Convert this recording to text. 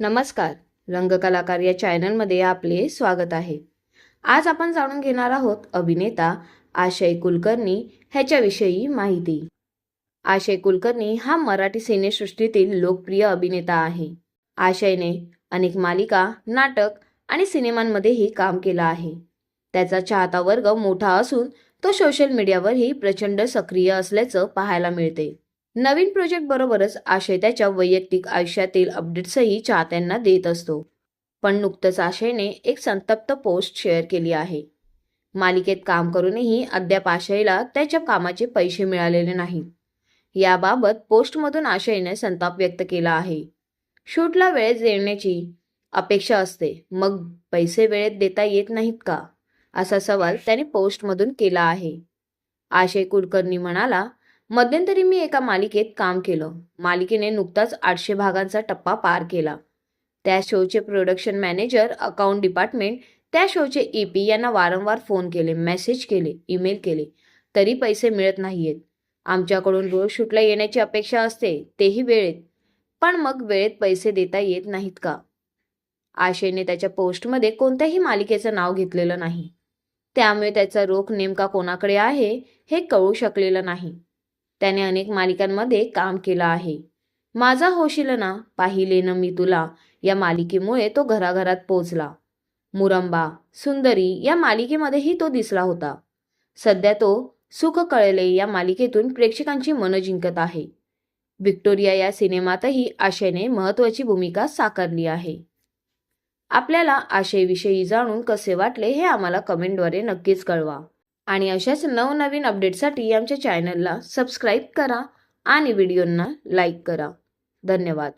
नमस्कार. रंगकलाकार या चॅनलमध्ये आपले स्वागत आहे. आज आपण जाणून घेणार आहोत अभिनेता आशय कुलकर्णी ह्याच्याविषयी माहिती. आशय कुलकर्णी हा मराठी सिनेसृष्टीतील लोकप्रिय अभिनेता आहे. आशयने अनेक मालिका नाटक आणि सिनेमांमध्येही काम केलं आहे. त्याचा चाहता वर्ग मोठा असून तो सोशल मीडियावरही प्रचंड सक्रिय असल्याचं पाहायला मिळते. नवीन प्रोजेक्ट बरोबरच आशय त्याच्या वैयक्तिक आयुष्यातील अपडेट्सही चाहत्यांना देत असतो. पण नुकतंच आशयने एक संतप्त पोस्ट शेअर केली आहे. मालिकेत काम करूनही अद्याप आशयला त्याच्या कामाचे पैसे मिळालेले नाहीत याबाबत पोस्टमधून आशयने संताप व्यक्त केला आहे. शूटला वेळेत देण्याची अपेक्षा असते. मग पैसे वेळेत देता येत नाहीत का? असा सवाल त्याने पोस्टमधून केला आहे. आशय कुलकर्णी म्हणाला मध्यंतरी मी एका मालिकेत काम केलं. मालिकेने नुकताच आठशे भागांचा टप्पा पार केला. त्या शोचे प्रोडक्शन मॅनेजर अकाउंट डिपार्टमेंट त्या शोचे ई पी यांना वारंवार फोन केले मेसेज केले ईमेल केले. तरी पैसे मिळत नाहीयेत. आमच्याकडून रोज शूटला येण्याची अपेक्षा असते तेही वेळेत. पण मग वेळेत पैसे देता येत नाहीत का? आशयने त्याच्या पोस्टमध्ये कोणत्याही मालिकेचं नाव घेतलेलं नाही. त्यामुळे त्याचा रोख नेमका कोणाकडे आहे हे कळू शकलेलं नाही. त्याने अनेक मालिकांमध्ये काम केलं आहे. माझा होशील ना पाहिले न मी तुला या मालिकेमुळे तो घराघरात पोचला. मुरंबा सुंदरी या मालिकेमध्येही तो दिसला होता. सध्या तो सुख कळले या मालिकेतून प्रेक्षकांची मनं जिंकत आहे. व्हिक्टोरिया या सिनेमातही आशयने महत्त्वाची भूमिका साकारली आहे. आपल्याला आशयविषयी जाणून कसे वाटले हे आम्हाला कमेंटद्वारे नक्कीच कळवा. आणि अशाच नवनवीन अपडेटसाठी आमच्या चॅनलला सबस्क्राईब करा आणि व्हिडिओंना लाईक करा. धन्यवाद.